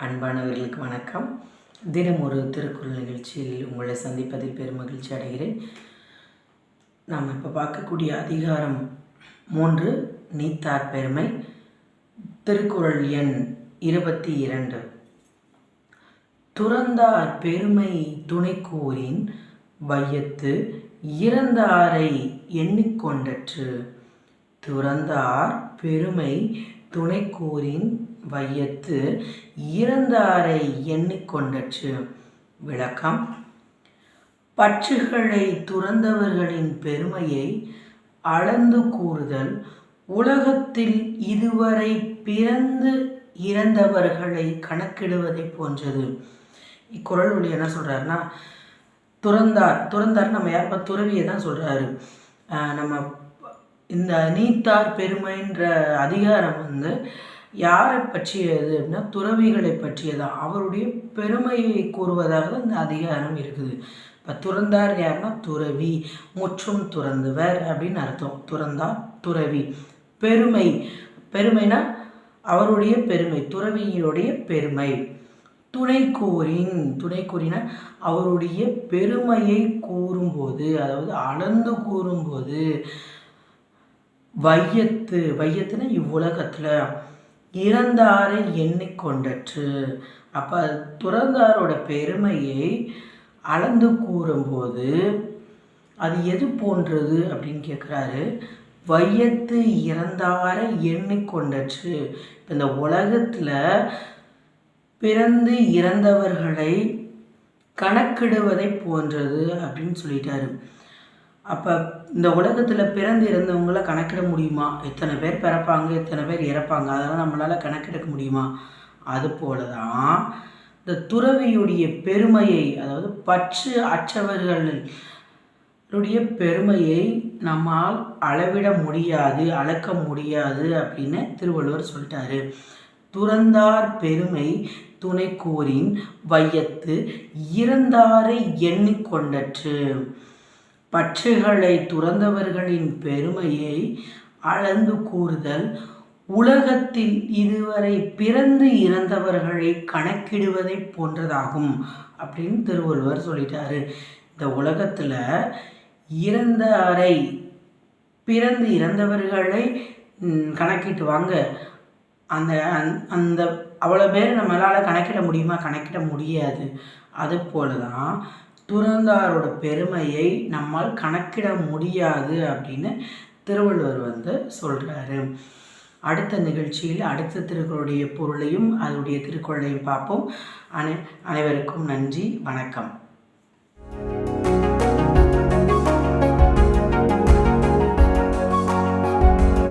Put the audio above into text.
அன்பானவர்களுக்கு வணக்கம். தினம் ஒரு திருக்குறள் நிகழ்ச்சியில் உங்களை சந்திப்பதில் பெருமகிழ்ச்சி அடைகிறேன். நாம் இப்போ பார்க்கக்கூடிய அதிகாரம் மூன்று நீத்தார் பெருமை. திருக்குறள் எண் இருபத்தி இரண்டு. துறந்தார் பெருமை துணைக்கூறின் வையத்து இறந்தாரை எண்ணிக்கொண்டற்று. துறந்தார் பெருமை துணைக்கூறின் வையத்து இறந்தாரை எண்ணிக்கொண்டற்று. விளக்கம். பற்றுகளை துறந்தவர்களின் பெருமையை அளந்து கூறுதல். உலகத்தில் இதுவரை பிறந்து இறந்தவர்களை கணக்கிடுவதை போன்றது. இக்குரல் ஒளி என்ன சொல்கிறாருன்னா துறந்தார் துறந்தார் நம்ம யாருப்பா துறவியை தான் சொல்கிறாரு நம்ம இந்த நீத்தார் பெருமைன்ற அதிகாரம் வந்து யாரை பற்றியது அப்படின்னா துறவிகளை பற்றியதான் அவருடைய பெருமையை கூறுவதாக தான் இந்த அதிகாரம் இருக்குது. இப்போ துறந்தார் யாருன்னா துறவி. முற்றும் துறந்தவர் அப்படின்னு அர்த்தம். துறந்தார் துறவி. பெருமை. பெருமைனா அவருடைய பெருமை துறவியினுடைய பெருமை. துணை கூறின். துணை கூறின அவருடைய பெருமையை கூறும்போது அதாவது அளந்து கூறும்போது வையத்து. வையத்துனா இவ்வுலகத்தில். இறந்தாரை எண்ணிக்கொண்டற்று அப்போ துறந்தாரோட பெருமையை அளந்து கூறும்போது அது எது போன்றது அப்படின்னு கேட்குறாரு வையத்து இறந்தாரை எண்ணிக்கொண்டற்று இப்போ இந்த உலகத்தில் பிறந்து இறந்தவர்களை கணக்கிடுவதை போன்றது அப்படின்னு சொல்லிட்டாரு. அப்போ இந்த உலகத்தில் பிறந்து இருந்தவங்கள கணக்கிட முடியுமா? எத்தனை பேர் பிறப்பாங்க எத்தனை பேர் இறப்பாங்க? அதெல்லாம் நம்மளால் கணக்கெடுக்க முடியுமா? அது போல தான் இந்த துறவியுடைய பெருமையை அதாவது பற்று அற்றவர்களுடைய பெருமையை நம்மால் அளவிட முடியாது அளக்க முடியாது அப்படின்னு திருவள்ளுவர் சொல்லிட்டாரு. துறந்தார் பெருமை துணை கூறின் வையத்து இறந்தாரை எண்ணிக்கொண்டற்று பட்சைகளை துறந்தவர்களின் பெருமையை அளந்து கூறுதல் உலகத்தில் இதுவரை பிறந்து இறந்தவர்களை கணக்கிடுவதை போன்றதாகும் அப்படின்னு திருவள்ளுவர் சொல்லிட்டாரு. இந்த உலகத்தில் இறந்த அறை பிறந்து இறந்தவர்களை கணக்கிட்டு வாங்க அந்த அந்த அவ்வளோ பேர் நம்மளால் கணக்கிட முடியுமா? கணக்கிட முடியாது. அது போல தான் துறந்தாரோட பெருமையை நம்மால் கணக்கிட முடியாது அப்படின்னு திருவள்ளுவர் வந்து சொல்கிறாரு அடுத்த நிகழ்ச்சியில் அடுத்த திருக்குறளுடைய பொருளையும் அதனுடைய திருக்குறளையும் பார்ப்போம். அனை அனைவருக்கும் நன்றி. வணக்கம்.